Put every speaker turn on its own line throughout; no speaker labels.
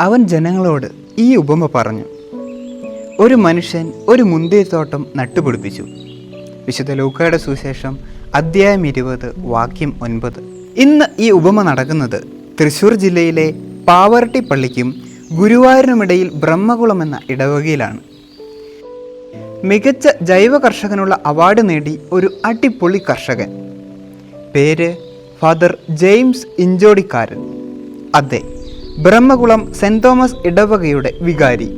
അവൻ ജനങ്ങളോട് ഈ ഉപമ പറഞ്ഞു. ഒരു മനുഷ്യൻ ഒരു മുന്തിരിത്തോട്ടം നട്ടുപിടിപ്പിച്ചു. വിശുദ്ധ ലൂക്കയുടെ സുവിശേഷം അധ്യായം ഇരുപത് വാക്യം ഒൻപത്. ഇന്ന് ഈ ഉപമ നടക്കുന്നത് തൃശ്ശൂർ ജില്ലയിലെ പാവറട്ടി പള്ളിക്കും ഗുരുവായൂരിനുമിടയിൽ ബ്രഹ്മകുളം എന്ന ഇടവകയിലാണ്. മികച്ച ജൈവ കർഷകനുള്ള അവാർഡ് നേടി ഒരു അടിപൊളി കർഷകൻ. പേര് ഫാദർ ജെയിംസ് ഇഞ്ചോടിക്കാരൻ. അതെ ബ്രഹ്മകുളം സെന്റ് തോമസ് ഇടവകയുടെ വികാരി.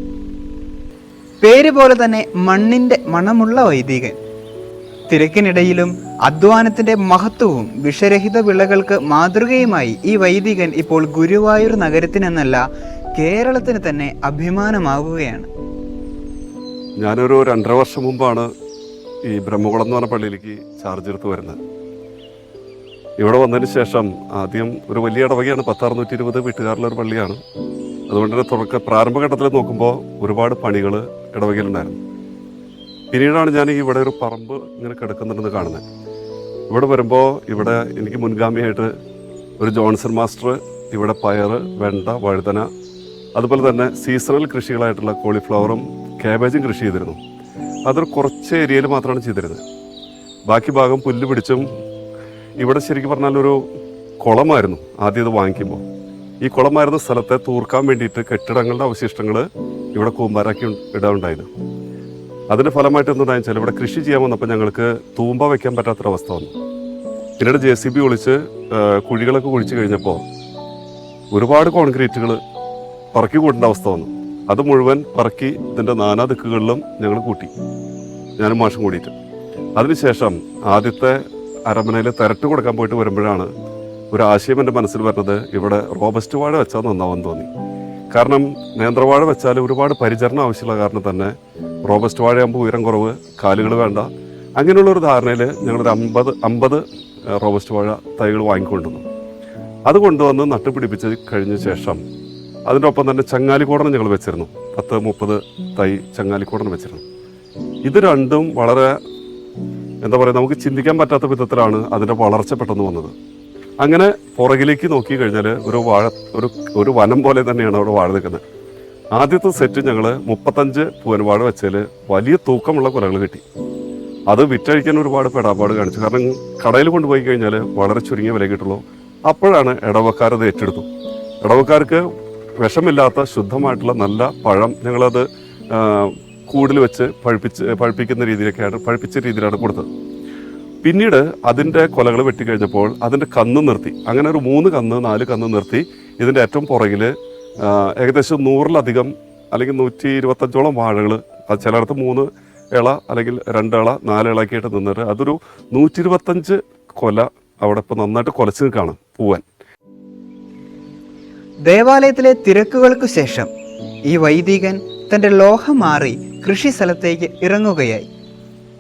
പേര് പോലെ തന്നെ മണ്ണിന്റെ മണമുള്ള വൈദികൻ. തിരക്കിനിടയിലും അധ്വാനത്തിന്റെ മഹത്വവും വിഷരഹിത വിളകൾക്ക് മാതൃകയുമായി ഈ വൈദികൻ ഇപ്പോൾ ഗുരുവായൂർ നഗരത്തിനെന്നല്ല കേരളത്തിന് തന്നെ അഭിമാനമാകുകയാണ്
ഞാനൊരു രണ്ടര വർഷം മുമ്പാണ് ഈ ബ്രഹ്മകുളം എന്ന് പറഞ്ഞ പള്ളിയിലേക്ക് ചാർജ് എടുത്ത് വരുന്നത്. ഇവിടെ വന്നതിന് ശേഷം ആദ്യം ഒരു വലിയ ഇടവകയാണ് പത്താറുന്നൂറ്റി ഇരുപത് വീട്ടുകാരിലൊരു പള്ളിയാണ്. അതുകൊണ്ട് തന്നെ തുടക്ക പ്രാരംഭഘട്ടത്തിൽ നോക്കുമ്പോൾ ഒരുപാട് പണികൾ ഇടവകയിലുണ്ടായിരുന്നു. പിന്നീടാണ് ഞാൻ ഇവിടെ ഒരു പറമ്പ് ഇങ്ങനെ കിടക്കുന്നുണ്ടെന്ന് കാണുന്നത്. ഇവിടെ വരുമ്പോൾ ഇവിടെ എനിക്ക് മുൻഗാമിയായിട്ട് ഒരു ജോൺസൺ മാസ്റ്റർ ഇവിടെ പയർ വെണ്ട വഴുതന അതുപോലെ തന്നെ സീസണൽ കൃഷികളായിട്ടുള്ള കോളിഫ്ലവറും കാബേജും കൃഷി ചെയ്തിരുന്നു. അതൊരു കുറച്ച് ഏരിയയിൽ മാത്രമാണ് ചെയ്തിരുന്നത്. ബാക്കി ഭാഗം പുല്ല് പിടിച്ചും ഇവിടെ ശരിക്കും പറഞ്ഞാൽ ഒരു കുളമായിരുന്നു ആദ്യം ഇത് വാങ്ങിക്കുമ്പോൾ. ഈ കുളമായിരുന്ന സ്ഥലത്തെ തൂർക്കാൻ വേണ്ടിയിട്ട് കെട്ടിടങ്ങളുടെ അവശിഷ്ടങ്ങൾ ഇവിടെ കൂമ്പാരാക്കി ഇടാനുണ്ടായത്. അതിന്റെ ഫലമായിട്ട് എന്തുണ്ടായെന്ന് വെച്ചാൽ ഇവിടെ കൃഷി ചെയ്യാൻ വന്നപ്പോൾ ഞങ്ങൾക്ക് തൂമ്പ വയ്ക്കാൻ പറ്റാത്തൊരവസ്ഥ വന്നു. പിന്നീട് ജെ സി ബി ഒളിച്ച് കുഴികളൊക്കെ കുഴിച്ചു കഴിഞ്ഞപ്പോൾ ഒരുപാട് കോൺക്രീറ്റുകൾ പറക്കി കൂട്ടേണ്ട അവസ്ഥ വന്നു. അത് മുഴുവൻ പറക്കി ഇതിന്റെ നാനാ ദിക്കുകളിലും ഞങ്ങൾ കൂട്ടി. ഞാനും മാഷും കൂടിയിട്ട്. അതിനുശേഷം ആദ്യത്തെ അരമനയിൽ തിരട്ട് കൊടുക്കാൻ പോയിട്ട് വരുമ്പോഴാണ് ഒരു ആശയം എന്റെ മനസ്സിൽ വരുന്നത് ഇവിടെ റോബസ്റ്റ് വാഴ വെച്ചാൽ നന്നാവെന്ന് തോന്നി. കാരണം നേന്ത്രവാഴ വെച്ചാൽ ഒരുപാട് പരിചരണം ആവശ്യമുള്ള കാരണം തന്നെ റോബസ്റ്റ് വാഴയാകുമ്പോൾ ഉയരം കുറവ് കാലുകൾ വേണ്ട. അങ്ങനെയുള്ള ഒരു ധാരണയിൽ ഞങ്ങളൊരു അമ്പത് അമ്പത് റോബസ്റ്റ് വാഴ തൈകൾ വാങ്ങിക്കൊണ്ടുവന്നു. അത് കൊണ്ടുവന്ന് നട്ടുപിടിപ്പിച്ച് കഴിഞ്ഞ ശേഷം അതിന്റെ ഒപ്പം തന്നെ ചങ്ങാലിക്കോടനം ഞങ്ങൾ വെച്ചിരുന്നു. പത്ത് മുപ്പത് തൈ ചങ്ങാലിക്കോടനം വെച്ചിരുന്നു. ഇത് രണ്ടും വളരെ എന്താ പറയുക നമുക്ക് ചിന്തിക്കാൻ പറ്റാത്ത വിധത്തിലാണ് അതിന്റെ വളർച്ച പെട്ടെന്ന് വന്നത്. അങ്ങനെ പുറകിലേക്ക് നോക്കി കഴിഞ്ഞാൽ ഒരു വാഴ ഒരു ഒരു വനം പോലെ തന്നെയാണ് അവിടെ വാഴ നിൽക്കുന്നത്. ആദ്യത്തെ സെറ്റ് ഞങ്ങൾ മുപ്പത്തഞ്ച് പൂവൻവാഴ വെച്ചാൽ വലിയ തൂക്കമുള്ള കുലകൾ കിട്ടി. അത് വിറ്റഴിക്കാൻ ഒരുപാട് പെടാപ്പാട് കാണിച്ചു. കാരണം കടയിൽ കൊണ്ടുപോയി കഴിഞ്ഞാൽ വളരെ ചുരുങ്ങിയ വില കിട്ടുള്ളൂ. അപ്പോഴാണ് ഇടവക്കാർ അത് ഏറ്റെടുത്തു. ഇടവക്കാർക്ക് വിഷമില്ലാത്ത ശുദ്ധമായിട്ടുള്ള നല്ല പഴം ഞങ്ങളത് കൂടിൽ വെച്ച് പഴുപ്പിച്ച് പഴുപ്പിക്കുന്ന രീതിയിലൊക്കെയാണ് പഴുപ്പിച്ച രീതിയിലാണ് കൊടുത്തത്. പിന്നീട് അതിന്റെ കൊലകൾ വെട്ടിക്കഴിഞ്ഞപ്പോൾ അതിന്റെ കന്ന് നിർത്തി. അങ്ങനെ ഒരു മൂന്ന് കന്ന് നാല് കന്ന് നിർത്തി ഇതിന്റെ ഏറ്റവും പുറകിൽ ഏകദേശം നൂറിലധികം അല്ലെങ്കിൽ നൂറ്റി ഇരുപത്തഞ്ചോളം വാഴകൾ അത് ചിലയിടത്ത് മൂന്ന് ഇള അല്ലെങ്കിൽ രണ്ട് ഇള നാല് ഇളയൊക്കെ ആയിട്ട് നിന്നിട്ട് അതൊരു നൂറ്റി ഇരുപത്തഞ്ച് കൊല അവിടെ ഇപ്പോൾ നന്നായിട്ട് കൊലച്ച് നിൽക്കുകയാണ് പൂവൻ.
ദേവാലയത്തിലെ തിരക്കുകൾക്ക് ശേഷം ഈ വൈദികൻ തന്റെ ലോഹം മാറി കൃഷി സ്ഥലത്തേക്ക് ഇറങ്ങുകയായി.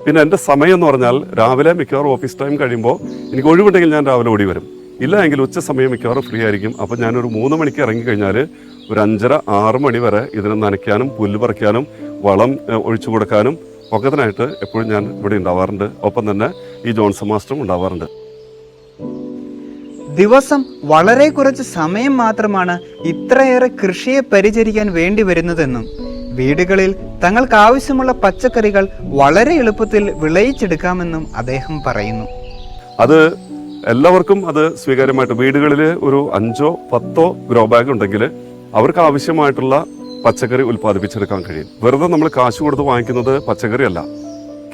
പിന്നെ എന്റെ സമയം എന്ന് പറഞ്ഞാൽ രാവിലെ മിക്കവാറും ഓഫീസ് ടൈം കഴിയുമ്പോൾ എനിക്ക് ഒഴിവുണ്ടെങ്കിൽ ഞാൻ രാവിലെ ഓടി വരും. ഇല്ല എങ്കിൽ ഉച്ച സമയം മിക്കവാറും ഫ്രീ ആയിരിക്കും. അപ്പോൾ ഞാനൊരു മൂന്ന് മണിക്ക് ഇറങ്ങിക്കഴിഞ്ഞാൽ ഒരു അഞ്ചര ആറ് മണി വരെ ഇതിനെ നനയ്ക്കാനും പുല്ല് പറിക്കാനും വളം ഒഴിച്ചു കൊടുക്കാനും ഒക്കത്തിനായിട്ട് എപ്പോഴും ഞാൻ ഇവിടെ ഉണ്ടാവാറുണ്ട്. ഒപ്പം തന്നെ ഈ ജോൺസൺ മാസ്റ്ററും ഉണ്ടാവാറുണ്ട്.
ദിവസം വളരെ കുറച്ച് സമയം മാത്രമാണ് ഇത്രയേറെ കൃഷിയെ പരിചരിക്കാൻ വേണ്ടി വരുന്നതെന്നും വീടുകളിൽ തങ്ങൾക്ക് ആവശ്യമുള്ള പച്ചക്കറികൾ വളരെ എളുപ്പത്തിൽ വിളയിച്ചെടുക്കാമെന്നും അദ്ദേഹം പറയുന്നു.
അത് എല്ലാവർക്കും അത് സ്വീകാര്യമായിട്ട് വീടുകളിൽ ഒരു അഞ്ചോ പത്തോ ഗ്രോ ബാഗ് ഉണ്ടെങ്കിൽ അവർക്ക് ആവശ്യമായിട്ടുള്ള പച്ചക്കറി ഉൽപ്പാദിപ്പിച്ചെടുക്കാൻ കഴിയും. വെറുതെ നമ്മൾ കാശ് കൊടുത്ത് വാങ്ങിക്കുന്നത് പച്ചക്കറിയല്ല.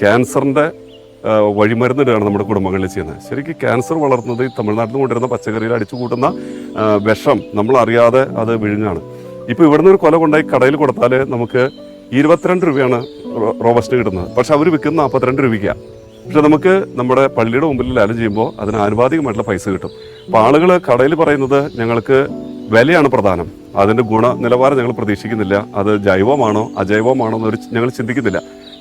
ക്യാൻസറിന്റെ ആ, വഴിമരുന്നിടുകയാണ് നമ്മുടെ കുടുംബങ്ങളിൽ ചെയ്യുന്നത്. ശരിക്കും ക്യാൻസർ വളർത്തുന്നത് ഈ തമിഴ്നാട്ടിൽ കൊണ്ടുവരുന്ന പച്ചക്കറിയിൽ അടിച്ചു കൂട്ടുന്ന വിഷം നമ്മൾ അറിയാതെ അത് വിഴുങ്ങാണ്. ഇപ്പൊ ഇവിടുന്ന് ഒരു കൊല കൊണ്ടായി കടയിൽ കൊടുത്താൽ നമുക്ക് ഇരുപത്തിരണ്ട് രൂപയാണ് റോബസ്റ്റ് കിട്ടുന്നത്. പക്ഷെ അവർ വിൽക്കുന്നത് നാൽപ്പത്തിരണ്ട് രൂപയ്ക്കാണ് പക്ഷെ നമുക്ക് നമ്മുടെ പള്ളിയുടെ മുമ്പിൽ ലാലം ചെയ്യുമ്പോൾ അതിന് ആനുപാതികമായിട്ടുള്ള പൈസ കിട്ടും. അപ്പോൾ ആളുകൾ കടയിൽ പറയുന്നത് ഞങ്ങൾക്ക് വിലയാണ് പ്രധാനം. അതിന്റെ ഗുണനിലവാരം ഞങ്ങൾ പ്രതീക്ഷിക്കുന്നില്ല. അത് ജൈവമാണോ അജൈവമാണോ എന്നൊരു ഞങ്ങൾ ചിന്തിക്കുന്നില്ല.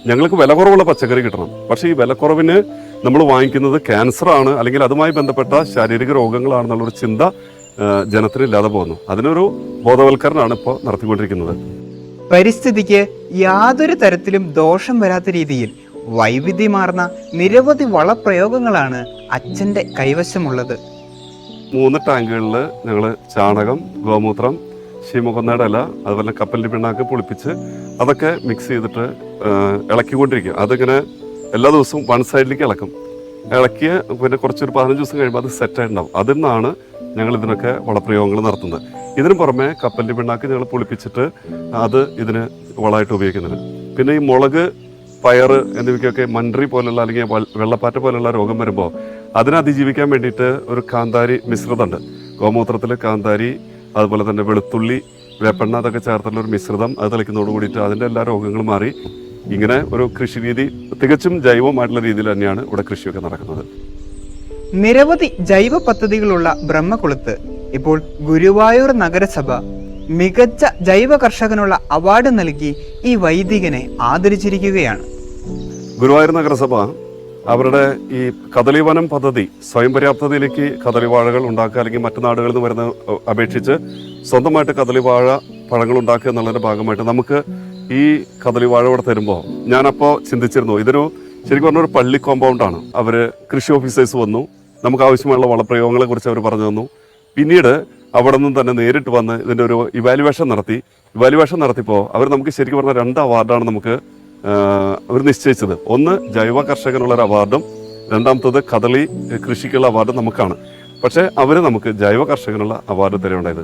ഞങ്ങൾക്ക് വില കുറവുള്ള പച്ചക്കറി കിട്ടണം. പക്ഷേ ഈ വിലക്കുറവിന് നമ്മൾ വാങ്ങിക്കുന്നത് ക്യാൻസറാണ് അല്ലെങ്കിൽ അതുമായി ബന്ധപ്പെട്ട ശാരീരിക രോഗങ്ങളാണെന്നുള്ളൊരു ചിന്ത ഇല്ലാതെ പോകുന്നു. അതിനൊരു ബോധവൽക്കരണമാണ് ഇപ്പോൾ നടത്തിക്കൊണ്ടിരിക്കുന്നത്.
പരിസ്ഥിതിക്ക് യാതൊരു തരത്തിലും ദോഷം വരാത്ത രീതിയിൽ വൈവിധ്യമാർന്ന നിരവധി വളപ്രയോഗങ്ങളാണ് അച്ഛന്റെ കൈവശമുള്ളത്.
മൂന്ന് ടാങ്കുകളിൽ ഞങ്ങൾ ചാണകം ഗോമൂത്രം ശീമകൊന്നയുടെ ഇല അതുപോലെ കപ്പലിന്റെ പിണ്ണാക്ക് പൊളിപ്പിച്ച് അതൊക്കെ മിക്സ് ചെയ്തിട്ട് ഇളക്കിക്കൊണ്ടിരിക്കും അതിങ്ങനെ എല്ലാ ദിവസവും വൺ സൈഡിലേക്ക് ഇളക്കും. ഇളക്കിയ പിന്നെ കുറച്ചൊരു പതിനഞ്ച് ദിവസം കഴിയുമ്പോൾ അത് സെറ്റായിട്ടുണ്ടാവും അതിൽ നിന്നാണ് ഞങ്ങൾ ഇതിനൊക്കെ വളപ്രയോഗങ്ങൾ നടത്തുന്നത്. ഇതിന് പുറമെ കപ്പലിന്റെ പിണ്ണാക്ക് ഞങ്ങൾ പൊളിപ്പിച്ചിട്ട് അത് ഇതിന് വളമായിട്ട് ഉപയോഗിക്കുന്നത്. പിന്നെ ഈ മുളക് പയർ എന്നിവയ്ക്കൊക്കെ മൺട്രി പോലുള്ള അല്ലെങ്കിൽ വെള്ളപ്പാറ്റ പോലുള്ള രോഗം വരുമ്പോൾ അതിനെ അതിജീവിക്കാൻ വേണ്ടിയിട്ട് ഒരു കാന്താരി മിശ്രിതമുണ്ട്. ഗോമൂത്രത്തിൽ കാന്താരി അതുപോലെ തന്നെ വെളുത്തുള്ളി വേപ്പെണ്ണ അതൊക്കെ ചേർത്തുള്ള ഒരു മിശ്രിതം അത് തളിക്കുന്നതോട് കൂടിയിട്ട് അതിന്റെ എല്ലാ രോഗങ്ങളും മാറി ഇങ്ങനെ ഒരു കൃഷി രീതി തികച്ചും ജൈവമായിട്ടുള്ള രീതിയിൽ തന്നെയാണ് ഇവിടെ കൃഷിയൊക്കെ നടക്കുന്നത്.
നിരവധി ജൈവ പദ്ധതികളുള്ള ബ്രഹ്മകുളത്ത് ഇപ്പോൾ ഗുരുവായൂർ നഗരസഭ മികച്ച ജൈവ കർഷകനുള്ള അവാർഡ് നൽകി ഈ വൈദികനെ ആദരിച്ചിരിക്കുകയാണ്.
ഗുരുവായൂർ നഗരസഭ അവരുടെ ഈ കദളിവനം പദ്ധതി സ്വയം പര്യാപ്തതയിലേക്ക് കദളിവാഴകൾ ഉണ്ടാക്കുക അല്ലെങ്കിൽ മറ്റു നാടുകളിൽ നിന്ന് വരുന്ന അപേക്ഷിച്ച് സ്വന്തമായിട്ട് കദളിവാഴ പഴങ്ങൾ ഉണ്ടാക്കുക എന്നുള്ളതിന്റെ ഭാഗമായിട്ട് നമുക്ക് ഈ കദളി വാഴ ഇവിടെ തരുമ്പോൾ ഞാനപ്പോൾ ചിന്തിച്ചിരുന്നു ഇതൊരു ശരിക്കും പറഞ്ഞ ഒരു പള്ളി കോമ്പൗണ്ടാണ് അവർ കൃഷി ഓഫീസേഴ്സ് വന്നു നമുക്ക് ആവശ്യമുള്ള വളപ്രയോഗങ്ങളെ കുറിച്ച് അവർ പറഞ്ഞു തന്നു. പിന്നീട് അവിടെ നിന്ന് തന്നെ നേരിട്ട് വന്ന് ഇതിന്റെ ഒരു ഇവാലുവേഷൻ നടത്തി. ഇവാലുവേഷൻ നടത്തിയപ്പോൾ അവർ നമുക്ക് ശരിക്കും പറഞ്ഞ രണ്ട് അവാർഡാണ് നമുക്ക് അവർ നിശ്ചയിച്ചത്. ഒന്ന് ജൈവ കർഷകനുള്ള ഒരു അവാർഡും രണ്ടാമത്തത് കദളി കൃഷിക്കുള്ള അവാർഡും നമുക്കാണ്. പക്ഷേ അവർ നമുക്ക് ജൈവ കർഷകനുള്ള അവാർഡ് തരേണ്ടത്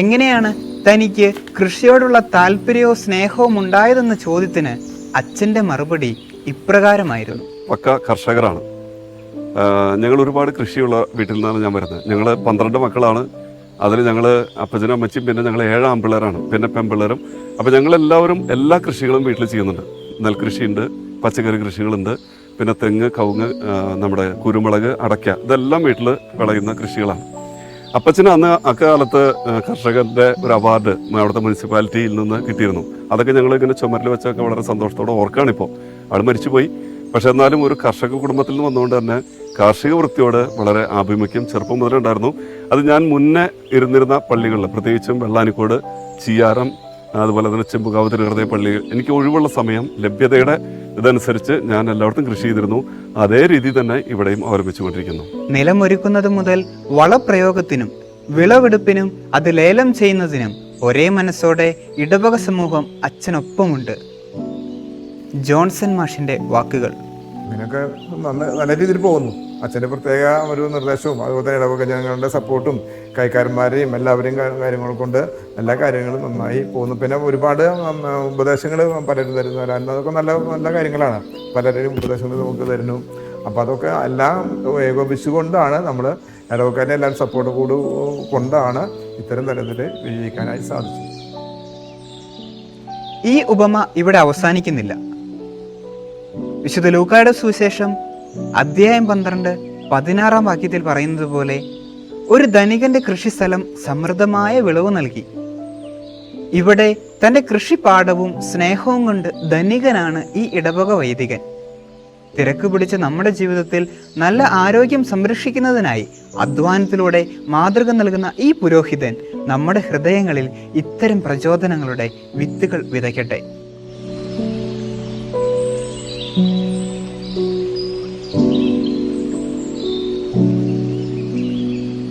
എങ്ങനെയാണ് തനിക്ക് കൃഷിയോടുള്ള താല്പര്യവും സ്നേഹവും ഉണ്ടായതെന്ന ചോദ്യത്തിന് അച്ഛന്റെ മറുപടി ഇപ്രകാരമായിരുന്നു.
പക്ക കർഷകരാണ്. ഞങ്ങൾ ഒരുപാട് കൃഷിയുള്ള വീട്ടിൽ നിന്നാണ് ഞാൻ വരുന്നത്. ഞങ്ങൾ പന്ത്രണ്ട് മക്കളാണ്. അതിൽ ഞങ്ങൾ അപ്പച്ചനും അമ്മച്ചിയും പിന്നെ ഞങ്ങൾ ഏഴ് ആൺപിള്ളേരാണ് പിന്നെ പെൺപിള്ളേരും അപ്പോൾ ഞങ്ങളെല്ലാവരും എല്ലാ കൃഷികളും വീട്ടിൽ ചെയ്യുന്നുണ്ട്. നെൽകൃഷിയുണ്ട് പച്ചക്കറി കൃഷികളുണ്ട്. പിന്നെ തെങ്ങ് കവുങ്ങ് നമ്മുടെ കുരുമുളക് അടയ്ക്ക ഇതെല്ലാം വീട്ടിൽ വിളയുന്ന കൃഷികളാണ്. അപ്പച്ചന് അന്ന് അക്കാലത്ത് കർഷകന്റെ ഒരു അവാർഡ് അവിടുത്തെ മുനിസിപ്പാലിറ്റിയിൽ നിന്ന് കിട്ടിയിരുന്നു. അതൊക്കെ ഞങ്ങൾ ഇങ്ങനെ ചുമരിൽ വെച്ചൊക്കെ വളരെ സന്തോഷത്തോടെ ഓർക്കുകയാണിപ്പോൾ ആൾ മരിച്ചുപോയി. പക്ഷെ എന്നാലും ഒരു കർഷക കുടുംബത്തിൽ നിന്ന് വന്നുകൊണ്ട് തന്നെ കാർഷിക വൃത്തിയോട് വളരെ ആഭിമുഖ്യം ചെറുപ്പം മുതലുണ്ടായിരുന്നു അത് ഞാൻ മുന്നേ ഇരുന്നിരുന്ന പള്ളികളിൽ പ്രത്യേകിച്ചും വെള്ളാനിക്കോട് ചിയാരം അതുപോലെ തന്നെ ചെമ്പുകാവ് ഹൃദയ പള്ളി എനിക്ക് ഒഴിവുള്ള സമയം ലഭ്യതയുടെ ഇതനുസരിച്ച് ഞാൻ എല്ലായിടത്തും കൃഷി ചെയ്തിരുന്നു. അതേ രീതി തന്നെ ഇവിടെയും അവലംബിച്ചുകൊണ്ടിരിക്കുന്നു.
നിലമൊരുക്കുന്നത് മുതൽ വളപ്രയോഗത്തിനും വിളവെടുപ്പിനും അത് ലേലം ചെയ്യുന്നതിനും ഒരേ മനസ്സോടെ ഇടവക സമൂഹം അച്ഛനൊപ്പമുണ്ട്. ജോൺസൺ മാഷിന്റെ വാക്കുകൾ.
ഇതിനൊക്കെ നന്ന നല്ല രീതിയിൽ പോകുന്നു. അച്ഛന്റെ പ്രത്യേക ഒരു നിർദ്ദേശവും അതുപോലെ തന്നെ ഇടവക ജനങ്ങളുടെ സപ്പോർട്ടും കൈക്കാരന്മാരെയും എല്ലാവരെയും കാര്യങ്ങൾ കൊണ്ട് എല്ലാ കാര്യങ്ങളും നന്നായി പോകുന്നു. പിന്നെ ഒരുപാട് ഉപദേശങ്ങൾ പലരും തരുന്നവരാണ് അതൊക്കെ നല്ല നല്ല കാര്യങ്ങളാണ്. പലരും ഉപദേശങ്ങൾ നമുക്ക് തരുന്നു. അപ്പോൾ അതൊക്കെ എല്ലാം ഏകോപിച്ചുകൊണ്ടാണ് നമ്മൾ ഇടവക്കാരെ എല്ലാം സപ്പോർട്ട് കൂടി കൊണ്ടാണ് ഇത്തരം തരത്തിൽ വിജയിക്കാനായി സാധിച്ചത്.
ഈ ഉപമ ഇവിടെ അവസാനിക്കുന്നില്ല. വിശുദ്ധ ലൂക്കായുടെ സുവിശേഷം അധ്യായം പന്ത്രണ്ട് പതിനാറാം വാക്യത്തിൽ പറയുന്നത് പോലെ ഒരു ധനികന്റെ കൃഷിസ്ഥലം സമൃദ്ധമായ വിളവ് നൽകി. ഇവിടെ തന്റെ കൃഷിപ്പാടവും സ്നേഹവും കൊണ്ട് ധനികനാണ് ഈ ഇടവക വൈദികൻ. തിരക്ക് പിടിച്ച നമ്മുടെ ജീവിതത്തിൽ നല്ല ആരോഗ്യം സംരക്ഷിക്കുന്നതിനായി അധ്വാനത്തിലൂടെ മാതൃക നൽകുന്ന ഈ പുരോഹിതൻ നമ്മുടെ ഹൃദയങ്ങളിൽ ഇത്തരം പ്രചോദനങ്ങളുടെ വിത്തുകൾ വിതയ്ക്കട്ടെ.